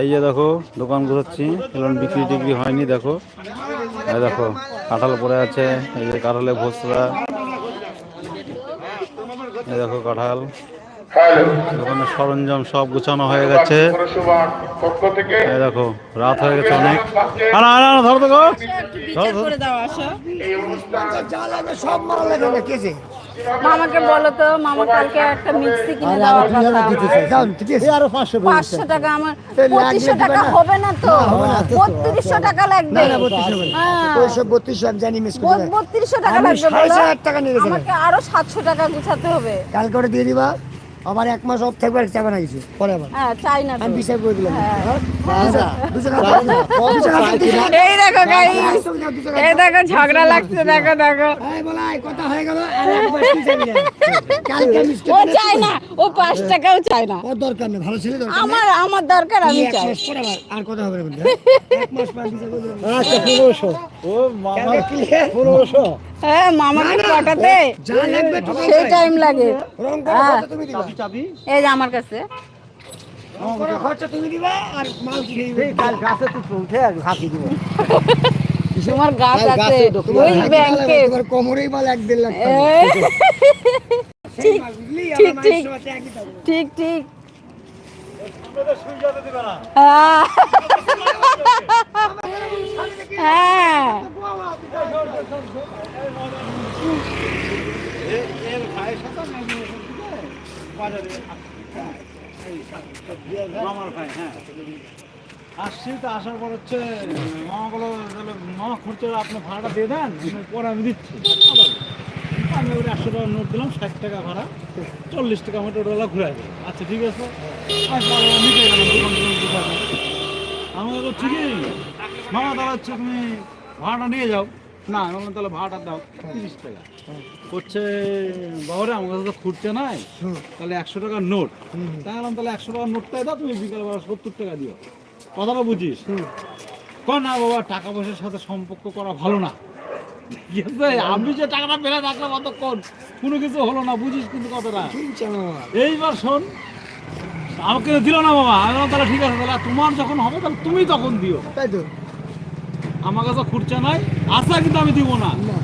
এই যে দেখো দোকান গুছাচ্ছি এখন বিক্রি টিক্রি হয়নি দেখো। এই দেখো কাঁঠাল পড়ে আছে এই যে কাঁঠালের ভোসরা এই দেখো কাঁঠাল। দোকানের সরঞ্জাম সব গুছানো হয়ে গেছে। পৌরসভার পক্ষ থেকে এই দেখো রাত হয়ে গেছে অনেক। আনা আনা আনা, ধরো বিচার মামাকে বলো তো মামা কালকে একটা মিক্সি কিনে দেওয়ার কথা। দাও ঠিক আছে। আরও পাঁচশো পাঁচশো টাকা আমার পঁচিশশো টাকা হবে না তো। হবে না, তো তো, বত্রিশশো টাকা লাগবে। হ্যাঁ। বত্রিশশো আমি জানি মিস বত্রিশশো টাকা লাগবে টাকা নিয়ে আমাকে আরও সাতশো টাকা গুছাতে হবে। কালকে ওটা দিয়ে দিবা। আবার এক মাস অফ থাকবে আর না কিছু পরে আবার। হ্যাঁ চাই না। আমি বিচার করে দিলাম। হ্যাঁ। এই দেখো এই দেখো ঝগড়া লাগছে দেখো দেখো। এই বলা কথা হয়ে গেল আর একবার কি চাইবি না? কালকে আমি ও চায় না ও পাঁচ টাকাও চায় না। ওর দরকার নেই ভালো ছেলে দরকার আমার আমার দরকার আমি চাই। মাস পরে আবার আর কথা হবে না হ্যাঁ? এক মাস পর বিচার করে দিলাম। আচ্ছা ও মামা হ্যাঁ মামাকে পটাতে যা লাগবে তোমার সেই টাইম লাগে। রং করা। খরচা তুমি দিবা। চাবি এই যে আমার কাছে। রং করা খরচা তুমি দিবা আর মাল খেয়ে তোমার গাছ আছে। ওই ব্যাংকে কোমরেই মাল এক দেড় লাখ ঠিক ঠিক, ঠিক। ঠিক। ঠিক হ্যাঁ। আসছি তো, আসার পর হচ্ছে মামা বলো, তাহলে মামা খরচা আপনি ভাড়াটা দিয়ে দেন পরে আমি দিচ্ছি। আমি ওর একশো টাকা নোট দিলাম, ষাট টাকা ভাড়া, চল্লিশ টাকা আমার টোটোলা ঘুরে আসবে আচ্ছা ঠিক আছে। আমাকে করছি কি মামা তাহলে হচ্ছে তুমি ভাড়াটা নিয়ে যাও। না আমি বললাম তাহলে ভাড়াটা দাও তিরিশ টাকা। করছে বাবারে আমার কাছে তো খুঁড়তে নাই। তাহলে একশো টাকার নোট। তাই বললাম তাহলে একশো টাকার নোটটাই দাও তুমি বিকালবেলা সত্তর টাকা দিও। কথাটা বুঝিস? কর না বাবা টাকা পয়সার সাথে সম্পর্ক করা ভালো না। কি? আমি যে টাকাটা পেলে রাখলাম অতক্ষণ কোনো কিছু হলো না বুঝিস কিন্তু কথাটা। এইবার শোন আমাকে দিল না বাবা। আমি বললাম, তাহলে ঠিক আছে তাহলে তোমার যখন হবে তাহলে তুমি তখন দিও। তাই তো। আমার কাছে খুঁড়ছে নাই আশা কিন্তু আমি দিব না। না।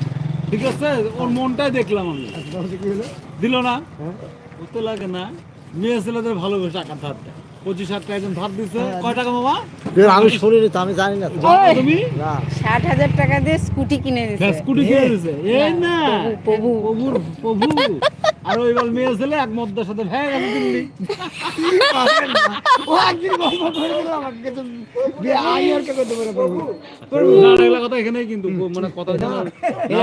ঠিক আছে? ওর মনটাই দেখলাম আমি। আচ্ছা, তাহলে কি হলো? দিল না? হ্যাঁ। হতে লাগে না মেয়ে ছেলেদের ভালোবেসে আকার ধার দেয় পঁচিশ হাজার টাকা একজন ধার দিচ্ছে কয় টাকা মামা? আমি শুনিনি তো আমি জানি না তুমি? ষাট হাজার টাকা দিয়ে স্কুটি কিনে দিছে। স্কুটি কিনে দিছে। এই না। প্রভু প্রভুর প্রভু আর ওইবার মেয়ে ছেলে এক মদ্দার সাথে ভেঙে গেল দিল্লি। ও একদিন গল্প করে দিল আমাকে। কিন্তু আই আর কে করতে পারে প্রভু? না এগুলা কথা এখানেই কিন্তু মানে কথা না।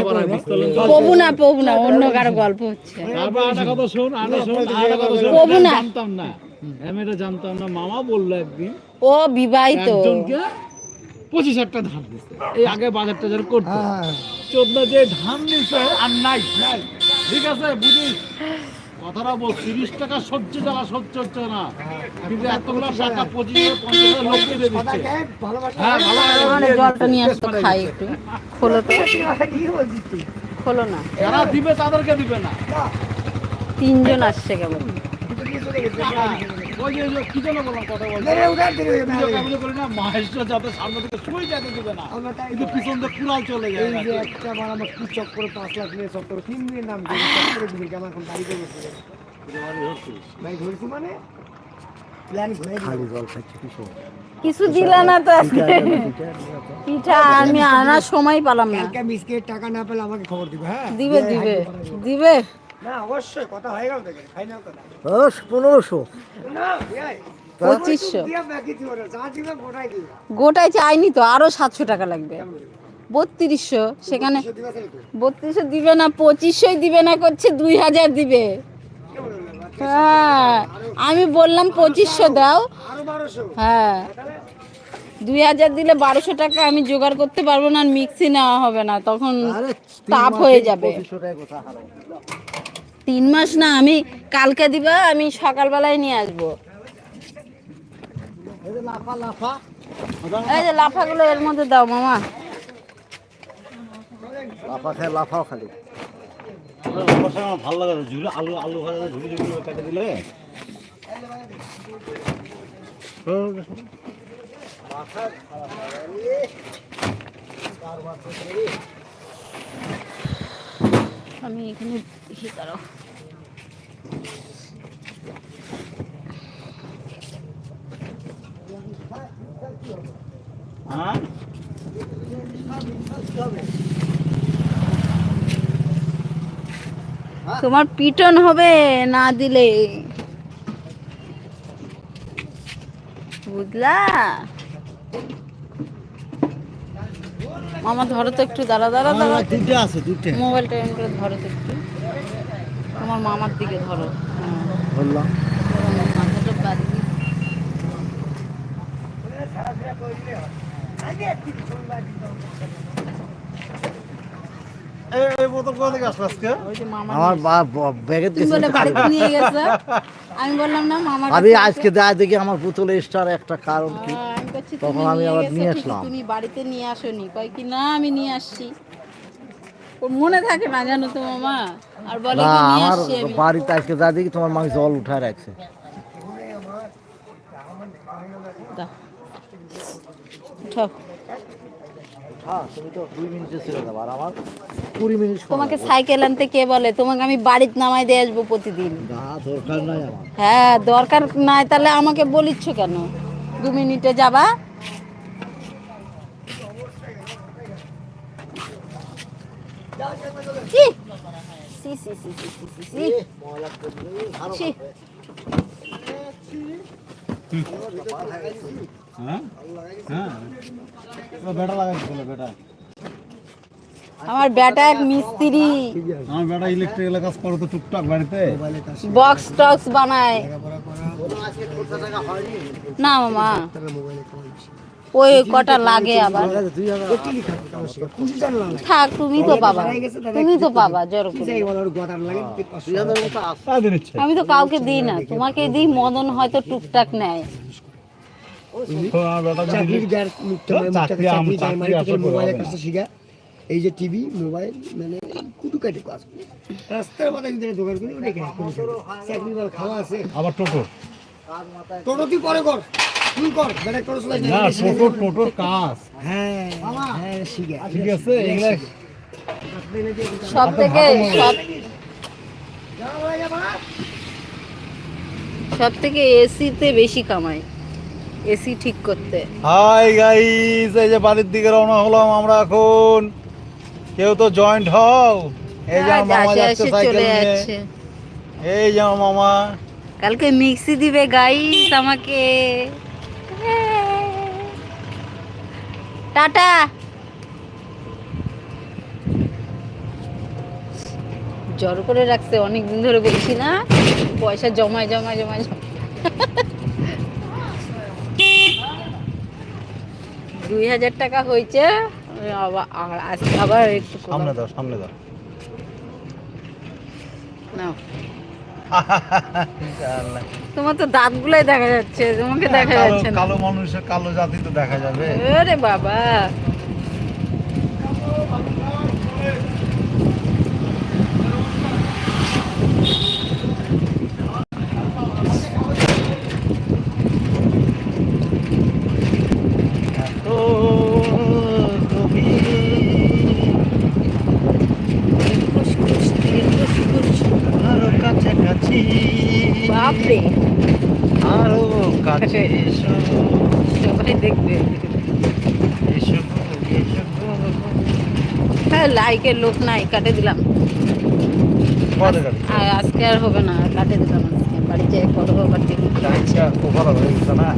বাড়ায় বুঝতে প্রভু না প্রভু না অন্য কারও গল্প হচ্ছে। তারপর কথা শোন আরেকটা শোন আরেকটা কথা শোন। প্রভু না। জানতাম না। আমি এটা জানতাম না মামা বলল একদিন ও বিবাহিত। একজনকে পঁচিশ হাজার টাকা ধার দিচ্ছে এই আগে বাজার টাজার করতো। হ্যাঁ। চোদ্দ যে ধান নিচ্ছে আর নাই নাই। ঠিক আছে বুঝিস কথাটা বল তিরিশ টাকা সহ্য টাকা সহ্য হচ্ছে না। কিন্তু এতগুলো টাকা পঁচিশ পঞ্চাশ লোক দিয়ে দিচ্ছে। হ্যাঁ ভালো মানে জলটা নিয়ে আসতো খাই একটু। খোলো তো। খোলো না। যারা দিবে তাদেরকে দিবে না। তিনজন আসছে কেবল হ্যাঁ, ওই যে কি যেন বললাম কথা বলছি মেরে উধার দিলে ওই পুজো মেরে। কাবুজো করি না মাহেশটা যাতে সামনে থেকে শুয়ে যেতে দিবে না কিন্তু পিছন দিয়ে কুড়াল চলে যায় এই যে একটা আমার আমার কি চক্করে পাঁচ লাখ নিয়ে চক্করে তিন দিনের নাম দিয়ে চক্করে দিবি কেমন এখন বাড়িতে বসে ভাই ঘুরছি মানে প্ল্যান ঘুরে খালি জল খাচ্ছি কিছু কিছু দিলা না তো আজকে পিঠা আমি আনার সময় পেলাম না। মিসকে টাকা না পেলে আমাকে খবর দিবে হ্যাঁ? দিবে দিবে। দিবে? না অবশ্যই কথা হয়ে গেল দেখে ফাইনাল কথা। পনেরোশো। না পঁচিশশো। গোটায় চাইনি তো আরও সাতশো টাকা লাগবে। বত্রিশশো সেখানে বত্রিশশো দিবে না পঁচিশশোই দিবে না করছে দুই হাজার দিবে। হ্যাঁ আমি বললাম পঁচিশশো দাও। হ্যাঁ। দুই হাজার দিলে বারোশো টাকা আমি জোগাড় করতে পারব না আর মিক্সি নেওয়া হবে না তখন তাপ হয়ে যাবে। তিন মাস না আমি কালকে দিবা আমি সকালবেলায় নিয়ে আসব। এই যে লাফাগুলো এর মধ্যে দাও মামা। লাফা খায় লাফাও খালি। ভালো লাগে না, আলু আলু ভাজা ঝুলি ঝুলি কেটে দিলে আমি এখানে ইয়ে দাঁড়াও হ্যাঁ তোমার পিটন হবে না দিলে। বুঝলা? মামা ধরো তো একটু দাঁড়া দাঁড়া দাঁড়া। দুটো আছে দুটো। মোবাইলটা ধরো তো একটু। তোমার মামার দিকে ধরো। আমার আমি বললাম না মামার আজকে দেয় দেখি আমার পুতুল স্টার একটা কারণ কি? হ্যাঁ, আমি তখন আমি নিয়ে আবার নিয়ে আসলাম। তুমি বাড়িতে নিয়ে আসোনি। কয় কি না আমি নিয়ে আসছি। মনে থাকে না জানো তো মামা আর বলে না আমার আমি বাড়িতে আজকে যা দেখি তোমার জল উঠায় রাখছে। হ্যাঁ তোমাকে সাইকেল আনতে কে বলে? তোমাকে আমি বাড়িতে নামাই দিয়ে আসব প্রতিদিন। হ্যাঁ দরকার নাই তাহলে আমাকে বলিচ্ছ কেন? দু মিনিটে যাবা? ছি। ছি। হ্যাঁ? হ্যাঁ। ও বেটা লাগাইছিল বেটা আমার বেটা এক মিস্ত্রি। আমার বেটা ইলেকট্রিক্যাল কাজ করে তো টুকটাক বাড়িতে। বক্স টক্স বানায়। না মামা। ওই কটা লাগে আবার। থাক তুমি তো পাবা তুমি তো পাবা জোর দিচ্ছে আমি তো কাউকে দিই না তোমাকে দিই মদন হয়তো টুকটাক নেয়। এই যে টিভি মোবাইল মানে কুটুকাটি কাজ। রাস্তার মাথায় যদি দোকান করি চাকরি খাওয়া আছে। আবার টোটো। টোটো তুই পরে কর। না টোটোর কাজ। হ্যাঁ হ্যাঁ ঠিক আছে এগুলা সব থেকে সব সব থেকে এসিতে বেশি কামাই এসি ঠিক করতে। হাই গাইস এই যে বাড়ির দিকে রওনা হলাম আমরা এখন। কেউ তো জয়েন্ট হও। এই যে মামা যাচ্ছে সাইকেল নিয়ে। এই যে মামা। কালকে মিক্সি দিবে গাইস আমাকে। টাটা। জড়ো করে রাখছে অনেক দিন ধরে বলছি না। পয়সা জমায় জমায় জমায়। দুই হাজার টাকা হয়েছে। আবার একটু সামনে দাও সামনে দাও। নাও। তোমার তো দাঁতগুলোই দেখা যাচ্ছে তোমাকে দেখা কালো যাচ্ছে কালো মানুষের কালো জাতি তো দেখা যাবে। আরে বাবা তো খুশখুশ, দিল খুশখুশ। আরও কাছাকাছি বাপরে আরও কাছে এসো সবাই দেখবে। এসো হ্যাঁ লাইকের লোক নাই কাটে দিলাম। আজকে আর হবে না কাটে দিলাম আজকে। কত করব আবার